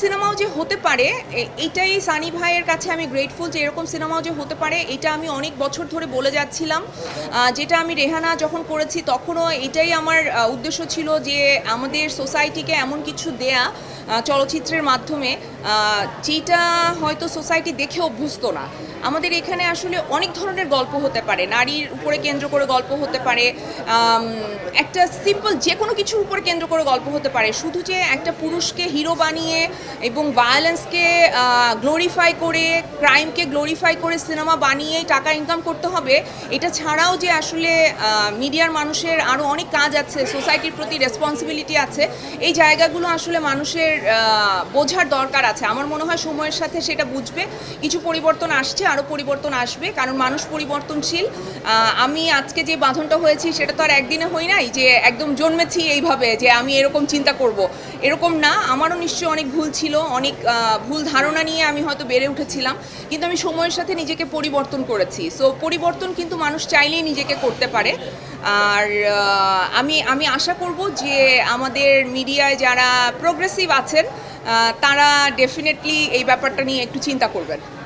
সিনেমাও যে হতে পারে এটাই সানি ভাইয়ের কাছে আমি গ্রেটফুল যে এরকম সিনেমাও যে হতে পারে, এটা আমি অনেক বছর ধরে বলে যাচ্ছিলাম। যেটা আমি রেহানা যখন করেছি তখনও এটাই আমার উদ্দেশ্য ছিল যে আমাদের সোসাইটিকে এমন কিছু দেয়া চলচ্চিত্রের মাধ্যমে। যেটা হয়তো সোসাইটি দেখে অভ্যস্ত না। আমাদের এখানে আসলে অনেক ধরনের গল্প হতে পারে। নারীর উপরে কেন্দ্র করে গল্প হতে পারে। একটা সিম্পল যে কোনো কিছুর উপরে কেন্দ্র করে গল্প হতে পারে। শুধু যে একটা পুরুষকে হিরো বানিয়ে এবং ভায়োলেন্সকে গ্লোরিফাই করে ক্রাইমকে গ্লোরিফাই করে সিনেমা বানিয়ে টাকা ইনকাম করতে হবে, এটা ছাড়াও যে আসলে মিডিয়ার মানুষের আরও অনেক কাজ আছে সোসাইটির প্রতি রেসপন্সিবিলিটি আছে, এই জায়গাগুলো আসলে মানুষের বোঝার দরকার আছে। আমার মনে হয় সময়ের সাথে সেটা বুঝবে। কিছু পরিবর্তন আসছে আরও পরিবর্তন আসবে। কারণ মানুষ পরিবর্তনশীল। আমি আজকে যে বাঁধনটা হয়েছি, সেটা তো আর একদিনে হই নাই যে একদম জন্মেছি এইভাবে যে আমি এরকম চিন্তা করব। এরকম না, আমারও নিশ্চয়ই অনেক ভুল ছিল, অনেক ভুল ধারণা নিয়ে আমি হয়তো বেড়ে উঠেছিলাম। কিন্তু আমি সময়ের সাথে নিজেকে পরিবর্তন করেছি। সো পরিবর্তন কিন্তু মানুষ চাইলেই নিজেকে করতে পারে। আর আমি আমি আশা করব যে আমাদের মিডিয়ায় যারা প্রোগ্রেসিভ আছেন তারা ডেফিনেটলি এই ব্যাপারটা নিয়ে একটু চিন্তা করবেন।